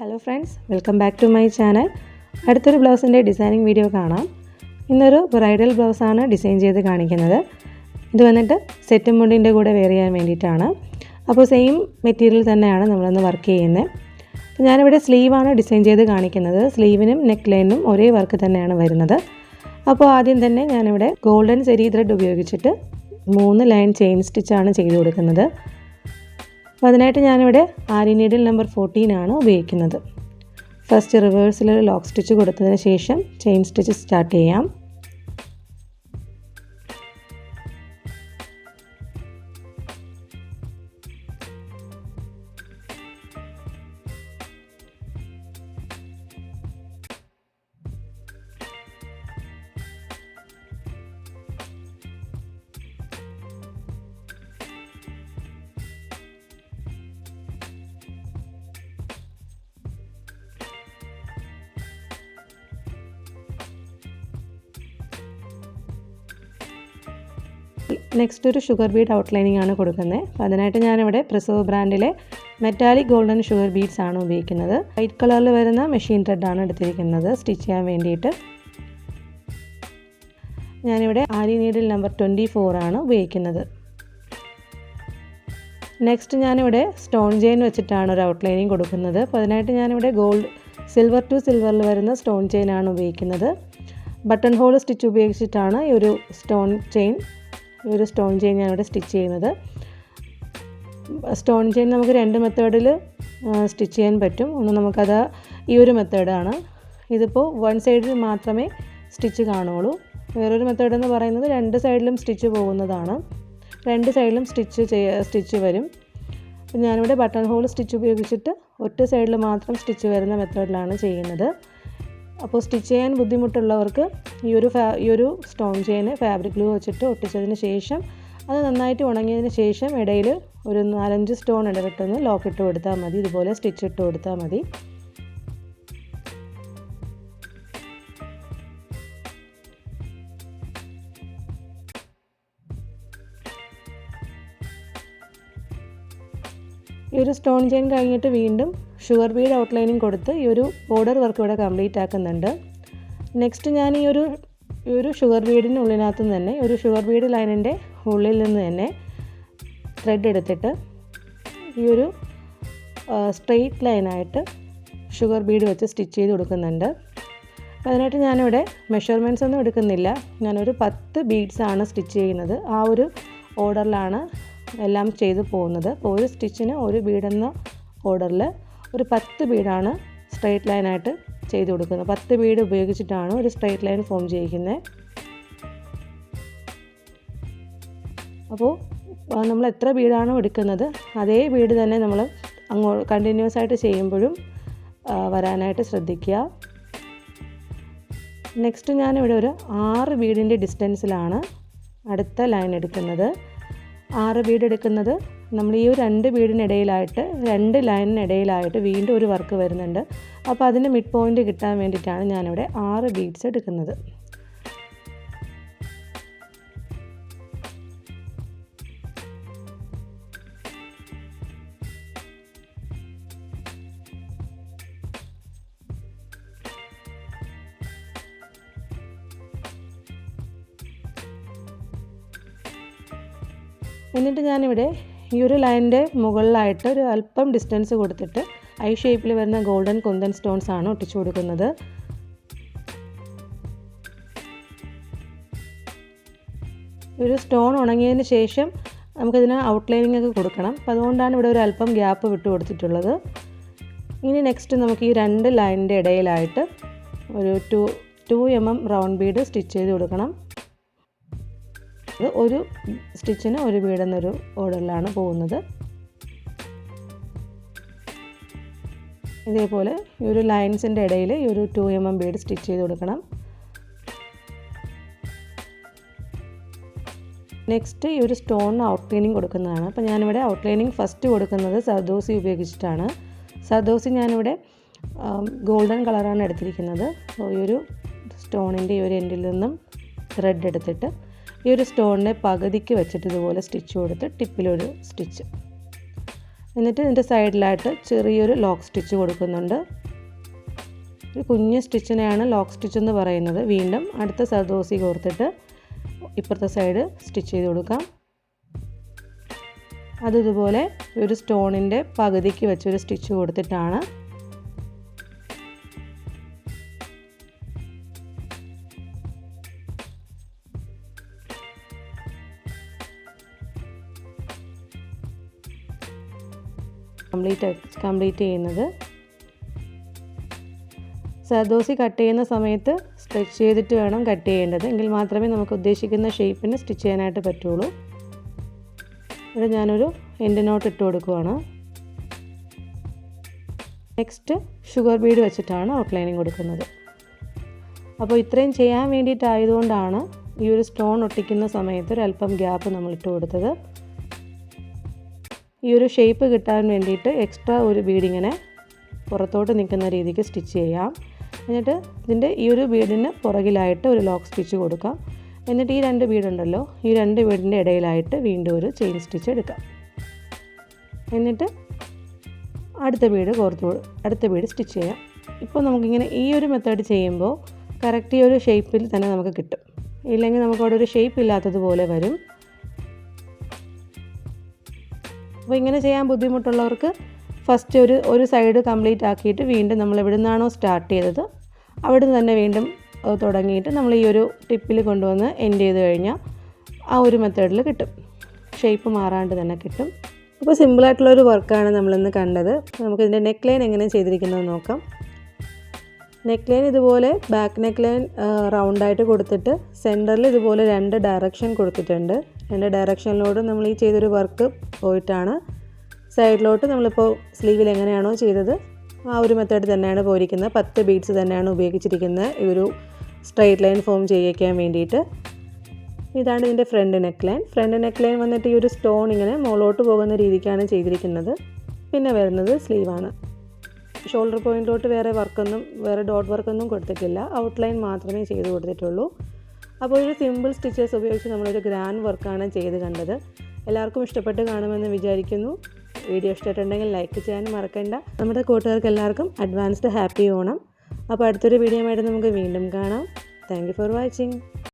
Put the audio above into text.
Hello friends welcome back to my channel അടുത്തൊരു ബ്ലൗസിന്റെ designing video കാണാം. ഇന്നൊരു ബ്രൈഡൽ ബ്ലൗസാണ് ഡിസൈൻ ചെയ്ത് കാണിക്കുന്നത്. ഇത് വന്നിട്ട് സെറ്റ് മുണ്ടിന്റെ കൂടെ വെയർ ചെയ്യാൻ വേണ്ടിയിട്ടാണ്. അപ്പോൾ സെയിം മെറ്റീരിയൽ തന്നെയാണ് നമ്മളൊന്ന് വർക്ക് ചെയ്യുന്നത്. ഞാനിവിടെ സ്ലീവാണ് ഡിസൈൻ ചെയ്ത് കാണിക്കുന്നത്. സ്ലീവിനും നെക്ക് ലൈനും ഒരേ വർക്ക് തന്നെയാണ് വരുന്നത്. അപ്പോൾ ആദ്യം തന്നെ ഞാനിവിടെ ഗോൾഡൻ സെരി ത്രെഡ് ഉപയോഗിച്ചിട്ട് മൂന്ന് ലൈൻ ചെയിൻ സ്റ്റിച്ചാണ് ചെയ്ത് കൊടുക്കുന്നത്. അപ്പോൾ അതിനായിട്ട് ഞാനിവിടെ ആരി നീഡിൽ നമ്പർ ഫോർട്ടീൻ ആണ് ഉപയോഗിക്കുന്നത്. ഫസ്റ്റ് റിവേഴ്സിൽ ലോക്ക് സ്റ്റിച്ച് കൊടുത്തതിന് ശേഷം ചെയിൻ സ്റ്റിച്ച് സ്റ്റാർട്ട് ചെയ്യാം. നെക്സ്റ്റ് ഒരു ഷുഗർ ബീഡ് ഔട്ട്ലൈനിങ് ആണ് കൊടുക്കുന്നത്. അപ്പോൾ അതിനായിട്ട് ഞാനിവിടെ പ്രിസർവ് ബ്രാൻഡിലെ മെറ്റാലിക് ഗോൾഡൻ ഷുഗർ ബീഡ്സ് ആണ് ഉപയോഗിക്കുന്നത്. വൈറ്റ് കളറിൽ വരുന്ന മെഷീൻ ത്രെഡാണ് എടുത്തിരിക്കുന്നത് സ്റ്റിച്ച് ചെയ്യാൻ വേണ്ടിയിട്ട്. ഞാനിവിടെ ആരി നീഡിൽ നമ്പർ ട്വന്റി ആണ് ഉപയോഗിക്കുന്നത്. നെക്സ്റ്റ് ഞാനിവിടെ സ്റ്റോൺ ചെയിൻ വെച്ചിട്ടാണ് ഒരു ഔട്ട്ലൈനിങ് കൊടുക്കുന്നത്. അപ്പോൾ അതിനായിട്ട് ഞാനിവിടെ ഗോൾഡ് സിൽവർ ടു സിൽവറിൽ വരുന്ന സ്റ്റോൺ ചെയിൻ ആണ് ഉപയോഗിക്കുന്നത്. ബട്ടൺ ഹോൾ സ്റ്റിച്ച് ഉപയോഗിച്ചിട്ടാണ് ഈ ഒരു സ്റ്റോൺ ചെയിൻ ഈ ഒരു സ്റ്റോൺ ചെയിൻ ഞാനിവിടെ സ്റ്റിച്ച് ചെയ്യുന്നത്. സ്റ്റോൺ ചെയിൻ നമുക്ക് രണ്ട് മെത്തേഡിൽ സ്റ്റിച്ച് ചെയ്യാൻ പറ്റും. ഒന്ന് നമുക്കത് ഈ ഒരു മെത്തേഡാണ്. ഇതിപ്പോൾ വൺ സൈഡിൽ മാത്രമേ സ്റ്റിച്ച് കാണുള്ളൂ വേറൊരു മെത്തേഡ് എന്ന് പറയുന്നത് രണ്ട് സൈഡിലും സ്റ്റിച്ച് പോകുന്നതാണ്. രണ്ട് സൈഡിലും സ്റ്റിച്ച് ചെയ്യ സ്റ്റിച്ച് വരും. ഞാനിവിടെ ബട്ടൺ ഹോൾ സ്റ്റിച്ച് ഉപയോഗിച്ചിട്ട് ഒറ്റ സൈഡിൽ മാത്രം സ്റ്റിച്ച് വരുന്ന മെത്തേഡിലാണ് ചെയ്യുന്നത്. അപ്പോൾ സ്റ്റിച്ച് ചെയ്യാൻ ബുദ്ധിമുട്ടുള്ളവർക്ക് ഈ ഒരു ഫാ ഈ ഒരു സ്റ്റോൺ ചെയിൻ ഫാബ്രിക് ഗ്ലൂ വെച്ചിട്ട് ഒട്ടിച്ചതിന് ശേഷം അത് നന്നായിട്ട് ഉണങ്ങിയതിന് ശേഷം ഇടയിൽ ഒരു നാലഞ്ച് സ്റ്റോൺ ഇടവിട്ടൊന്ന് ലോക്ക് ഇട്ട് കൊടുത്താൽ മതി. ഇതുപോലെ സ്റ്റിച്ച് ഇട്ട് കൊടുത്താൽ മതി. ഈ ഒരു സ്റ്റോൺ ചെയിൻ കഴിഞ്ഞിട്ട് വീണ്ടും ഷുഗർ ബീഡ് ഔട്ട്ലൈനിങ് കൊടുത്ത് ഈ ഒരു ബോർഡർ വർക്ക് ഇവിടെ കംപ്ലീറ്റ് ആക്കുന്നുണ്ട്. നെക്സ്റ്റ് ഞാൻ ഈ ഒരു ഈ ഒരു ഷുഗർ ബീഡിന്റെ ഉള്ളിനകത്ത് നിന്ന് തന്നെ ഒരു ഷുഗർ ബീഡ് ലൈനിന്റെ ഉള്ളിൽ നിന്ന് തന്നെ ത്രെഡ് എടുത്തിട്ട് ഈ ഒരു സ്ട്രെയിറ്റ് ലൈനായിട്ട് ഷുഗർ ബീഡ് വെച്ച് സ്റ്റിച്ച് ചെയ്ത് കൊടുക്കുന്നുണ്ട്. അതിനായിട്ട് ഞാനിവിടെ മെഷർമെന്റ്സ് ഒന്നും എടുക്കുന്നില്ല. ഞാനൊരു പത്ത് ബീഡ്സാണ് സ്റ്റിച്ച് ചെയ്യുന്നത്. ആ ഒരു ഓർഡറിലാണ് എല്ലാം ചെയ്തു പോകുന്നത്. ഒരു സ്റ്റിച്ചിന് ഒരു ബീഡെന്ന ഓർഡറിൽ ഒരു പത്ത് ബീഡാണ് സ്ട്രെയിറ്റ് ലൈനായിട്ട് ചെയ്ത് കൊടുക്കുന്നത്. പത്ത് ബീഡ് ഉപയോഗിച്ചിട്ടാണ് ഒരു സ്ട്രെയിറ്റ് ലൈൻ ഫോം ചെയ്യിക്കുന്നത് അപ്പോൾ നമ്മൾ എത്ര ബീഡാണോ എടുക്കുന്നത് അതേ ബീഡ് തന്നെ നമ്മൾ അങ്ങോ കണ്ടിന്യൂസ് ആയിട്ട് ചെയ്യുമ്പോഴും വരാനായിട്ട് ശ്രദ്ധിക്കുക. നെക്സ്റ്റ് ഞാനിവിടെ ഒരു ആറ് ബീഡിന്റെ ഡിസ്റ്റൻസിലാണ് അടുത്ത ലൈൻ എടുക്കുന്നത്. ആറ് ബീഡ് എടുക്കുന്നത് നമ്മൾ ഈ രണ്ട് ബീഡിനിടയിലായിട്ട് രണ്ട് ലൈനിനിടയിലായിട്ട് വീണ്ടും ഒരു വർക്ക് വരുന്നുണ്ട്. അപ്പോൾ അതിന്റെ മിഡ് പോയിന്റ് കിട്ടാൻ വേണ്ടിയിട്ടാണ് ഞാനിവിടെ ആറ് ബീഡ്സ് എടുക്കുന്നത്. എന്നിട്ട് ഞാനിവിടെ ഈ ഒരു ലൈനിന്റെ മുകളിലായിട്ട് ഒരു അല്പം ഡിസ്റ്റൻസ് കൊടുത്തിട്ട് ഐ ഷേപ്പിൽ വരുന്ന ഗോൾഡൻ കുന്തൻ സ്റ്റോൺസ് ആണ് ഒട്ടിച്ചു കൊടുക്കുന്നത്. ഒരു സ്റ്റോൺ ഉണങ്ങിയതിന് ശേഷം നമുക്കിതിന് ഔട്ട്ലൈനിങ് ഒക്കെ കൊടുക്കണം. അപ്പോൾ അതുകൊണ്ടാണ് ഇവിടെ ഒരു അല്പം ഗ്യാപ്പ് വിട്ട് കൊടുത്തിട്ടുള്ളത്. ഇനി നെക്സ്റ്റ് നമുക്ക് ഈ രണ്ട് ലൈനിന്റെ ഇടയിലായിട്ട് ഒരു two two M M round bead stitch ചെയ്ത് കൊടുക്കണം. ഒരു സ്റ്റിച്ചിന് ഒരു വീടെന്നൊരു ഓർഡറിലാണ് പോകുന്നത്. ഇതേപോലെ ഈ ഒരു ലൈൻസിന്റെ ഇടയിൽ ഈ ഒരു two M M bead stitch ചെയ്ത് കൊടുക്കണം. നെക്സ്റ്റ് ഈ ഒരു സ്റ്റോൺ ഔട്ട്ലൈനിങ് കൊടുക്കുന്നതാണ്. അപ്പോൾ ഞാനിവിടെ ഔട്ട്ലൈനിങ് ഫസ്റ്റ് കൊടുക്കുന്നത് സർദോസി ഉപയോഗിച്ചിട്ടാണ്. സർദോസി ഞാനിവിടെ ഗോൾഡൻ കളറാണ് എടുത്തിരിക്കുന്നത്. അപ്പോൾ ഈ ഒരു സ്റ്റോണിന്റെ ഈ ഒരു എൻഡിൽ നിന്നും ത്രെഡ് എടുത്തിട്ട് ഈ ഒരു സ്റ്റോണിനെ പകുതിക്ക് വെച്ചിട്ട് ഇതുപോലെ സ്റ്റിച്ച് കൊടുത്ത് ടിപ്പിലൊരു സ്റ്റിച്ച്. എന്നിട്ട് ഇതിന്റെ സൈഡിലായിട്ട് ചെറിയൊരു ലോക്ക് സ്റ്റിച്ച് കൊടുക്കുന്നുണ്ട്. ഒരു കുഞ്ഞ് സ്റ്റിച്ചിനെയാണ് ലോക്ക് സ്റ്റിച്ച് എന്ന് പറയുന്നത്. വീണ്ടും അടുത്ത സദോസി കോർത്തിട്ട് ഇപ്പുറത്തെ സൈഡ് സ്റ്റിച്ച് ചെയ്ത് കൊടുക്കാം. അത് ഇതുപോലെ ഒരു സ്റ്റോണിന്റെ പകുതിക്ക് വെച്ചൊരു സ്റ്റിച്ച് കൊടുത്തിട്ടാണ് കംപ്ലീറ്റ് കംപ്ലീറ്റ് ചെയ്യുന്നത്. സർദോസി കട്ട് ചെയ്യുന്ന സമയത്ത് സ്ട്രെച്ച് ചെയ്തിട്ട് വേണം കട്ട് ചെയ്യേണ്ടത്. എങ്കിൽ മാത്രമേ നമുക്ക് ഉദ്ദേശിക്കുന്ന ഷേപ്പിന് സ്റ്റിച്ച് ചെയ്യാനായിട്ട് പറ്റുള്ളൂ. ഇവിടെ ഞാനൊരു എൻഡ് നോട്ട് ഇട്ട് കൊടുക്കുവാണ്. നെക്സ്റ്റ് ഷുഗർ ബീഡ് വെച്ചിട്ടാണ് ഔട്ട്ലൈനിങ് കൊടുക്കുന്നത്. അപ്പോൾ ഇത്രയും ചെയ്യാൻ വേണ്ടിയിട്ടായതുകൊണ്ടാണ് ഈ ഒരു സ്റ്റോൺ ഒട്ടിക്കുന്ന സമയത്ത് ഒരു അല്പം ഗ്യാപ്പ് നമ്മൾ ഇട്ട് കൊടുത്തത്. ഈ ഒരു ഷേപ്പ് കിട്ടാൻ വേണ്ടിയിട്ട് എക്സ്ട്രാ ഒരു ബീഡിങ്ങനെ പുറത്തോട്ട് നിൽക്കുന്ന രീതിക്ക് സ്റ്റിച്ച് ചെയ്യാം. എന്നിട്ട് ഇതിന്റെ ഈ ഒരു ബീഡിന് പുറകിലായിട്ട് ഒരു ലോക്ക് സ്റ്റിച്ച് കൊടുക്കാം. എന്നിട്ട് ഈ രണ്ട് ബീഡുണ്ടല്ലോ ഈ രണ്ട് ബീഡിന്റെ ഇടയിലായിട്ട് വീണ്ടും ഒരു ചെയിൻ സ്റ്റിച്ച് എടുക്കാം. എന്നിട്ട് അടുത്ത ബീഡ് കോർത്ത് അടുത്ത ബീഡ് സ്റ്റിച്ച് ചെയ്യാം. ഇപ്പോൾ നമുക്കിങ്ങനെ ഈ ഒരു മെത്തേഡ് ചെയ്യുമ്പോൾ കറക്റ്റ് ഈ ഒരു ഷേപ്പിൽ തന്നെ നമുക്ക് കിട്ടും. ഇല്ലെങ്കിൽ നമുക്ക് അവിടെ ഒരു ഷേപ്പ് ഇല്ലാത്തതുപോലെ വരും. അപ്പോൾ ഇങ്ങനെ ചെയ്യാൻ ബുദ്ധിമുട്ടുള്ളവർക്ക് ഫസ്റ്റ് ഒരു ഒരു സൈഡ് കംപ്ലീറ്റ് ആക്കിയിട്ട് വീണ്ടും നമ്മൾ എവിടെ നിന്നാണോ സ്റ്റാർട്ട് ചെയ്തത് അവിടെ നിന്ന് തന്നെ വീണ്ടും തുടങ്ങിയിട്ട് നമ്മൾ ഈ ഒരു ടിപ്പിൽ കൊണ്ടുവന്ന് എൻഡ് ചെയ്ത് കഴിഞ്ഞാൽ ആ ഒരു മെത്തേഡിൽ കിട്ടും. ഷേപ്പ് മാറാണ്ട് തന്നെ കിട്ടും. ഇപ്പോൾ സിമ്പിളായിട്ടുള്ളൊരു വർക്കാണ് നമ്മളിന്ന് കണ്ടത്. നമുക്കിതിന്റെ നെക്ക് ലൈൻ എങ്ങനെ ചെയ്തിരിക്കുന്നത് നോക്കാം. നെക്ക് ലൈൻ ഇതുപോലെ ബാക്ക് നെക്ക് ലൈൻ റൗണ്ടായിട്ട് കൊടുത്തിട്ട് സെന്ററിൽ ഇതുപോലെ രണ്ട് ഡയറക്ഷൻ കൊടുത്തിട്ടുണ്ട്. രണ്ട് ഡയറക്ഷനിലോട്ട് നമ്മൾ ഈ ചെയ്തൊരു വർക്ക് പോയിട്ടാണ്. സൈഡിലോട്ട് നമ്മളിപ്പോൾ സ്ലീവിൽ എങ്ങനെയാണോ ചെയ്തത് ആ ഒരു മെത്തേഡ് തന്നെയാണ് പോയിരിക്കുന്നത്. പത്ത് ബീഡ്സ് തന്നെയാണ് ഉപയോഗിച്ചിരിക്കുന്നത് ഈ ഒരു സ്ട്രെയിറ്റ് ലൈൻ ഫോം ചെയ്യിക്കാൻ വേണ്ടിയിട്ട്. ഇതാണ് ഇതിന്റെ front neck line front neck line വന്നിട്ട് ഈ ഒരു സ്റ്റോൺ ഇങ്ങനെ മുകളോട്ട് പോകുന്ന രീതിക്കാണ് ചെയ്തിരിക്കുന്നത്. പിന്നെ വരുന്നത് സ്ലീവാണ് ഷോൾഡർ പോയിന്റിലോട്ട് വേറെ വർക്കൊന്നും വേറെ ഡോട്ട് വർക്കൊന്നും കൊടുത്തിട്ടില്ല. ഔട്ട്ലൈൻ മാത്രമേ ചെയ്ത് കൊടുത്തിട്ടുള്ളൂ. അപ്പോൾ ഒരു സിമ്പിൾ സ്റ്റിച്ചസ് ഉപയോഗിച്ച് നമ്മളൊരു ഗ്രാൻഡ് വർക്കാണ് ചെയ്ത് കണ്ടത്. എല്ലാവർക്കും ഇഷ്ടപ്പെട്ട് കാണുമെന്ന് വിചാരിക്കുന്നു. വീഡിയോ ഇഷ്ടമായിട്ടുണ്ടെങ്കിൽ ലൈക്ക് ചെയ്യാൻ മറക്കണ്ട. നമ്മുടെ കൂട്ടുകാർക്ക് എല്ലാവർക്കും അഡ്വാൻസ്ഡ് ഹാപ്പി ഓണം. അപ്പോൾ അടുത്തൊരു വീഡിയോ ആയിട്ട് നമുക്ക് വീണ്ടും കാണാം. Thank for watching